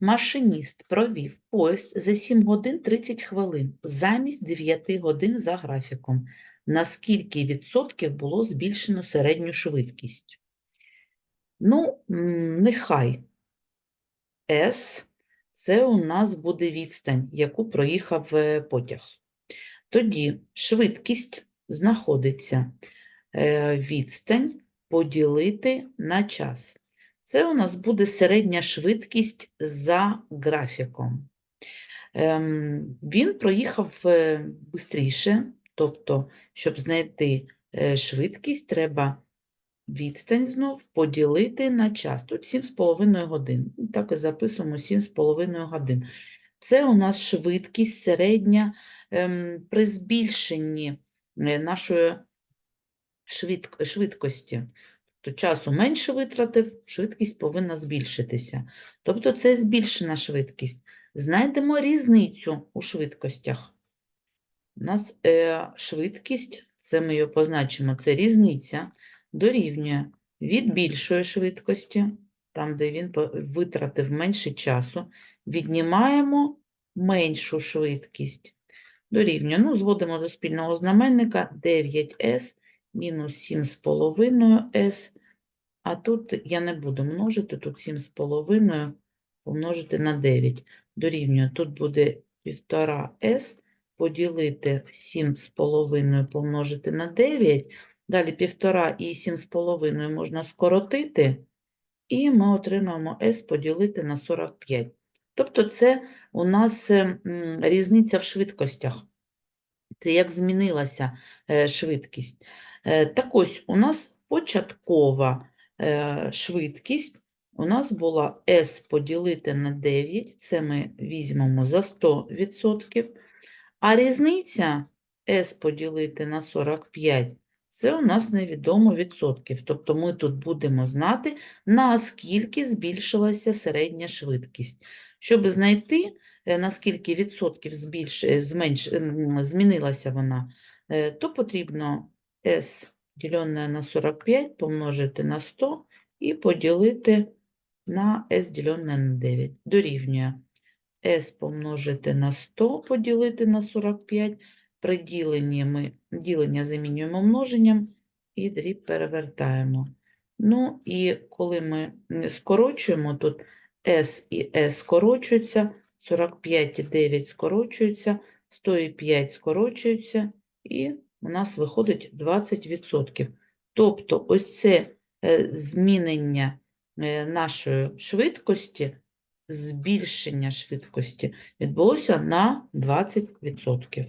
Машиніст провів поїзд за 7 годин 30 хвилин замість 9 годин за графіком. На скільки відсотків було збільшено середню швидкість? Ну, нехай S – це у нас буде відстань, яку проїхав е, потяг. Тоді швидкість знаходиться е, відстань поділити на час. Це у нас буде середня швидкість за графіком. Ем, Він проїхав швидше, тобто, щоб знайти е, швидкість, треба відстань знов поділити на час. Тут 7,5 годин. Так і записуємо 7,5 годин. Це у нас швидкість середня ем, при збільшенні е, нашої швидкості. То часу менше витратив, швидкість повинна збільшитися. Тобто це збільшена швидкість. Знайдемо різницю у швидкостях. У нас е, швидкість, це ми її позначимо, це різниця, дорівнює від більшої швидкості, там, де він витратив менше часу, віднімаємо меншу швидкість. Дорівнює, ну, зводимо до спільного знаменника 9s мінус 7,5s, а тут я не буду множити, тут 7,5 помножити на 9. Дорівнює, тут буде 1,5s поділити 7,5 помножити на 9. Далі 1,5 і 7,5 можна скоротити, і ми отримаємо s поділити на 45. Тобто це у нас е, різниця в швидкостях. Це як змінилася е, швидкість. Е, Так ось, у нас початкова швидкість у нас була S поділити на 9, це ми візьмемо за 100%, а різниця S поділити на 45 це у нас невідомо відсотків. Тобто ми тут будемо знати, наскільки збільшилася середня швидкість. Щоб знайти, е, наскільки відсотків збільш... е, зменш... змінилася вона, е, то потрібно S ділене на 45 помножити на 100 і поділити на S ділене на 9. Дорівнює S помножити на 100 поділити на 45. При діленні ми ділення замінюємо множенням і дріб перевертаємо. Ну і коли ми скорочуємо, тут S і S скорочуються, 45 і 9 скорочуються, 100 і 5 скорочуються, і у нас виходить 20%. Тобто оце це змінення е, нашої швидкості, збільшення швидкості відбулося на 20%.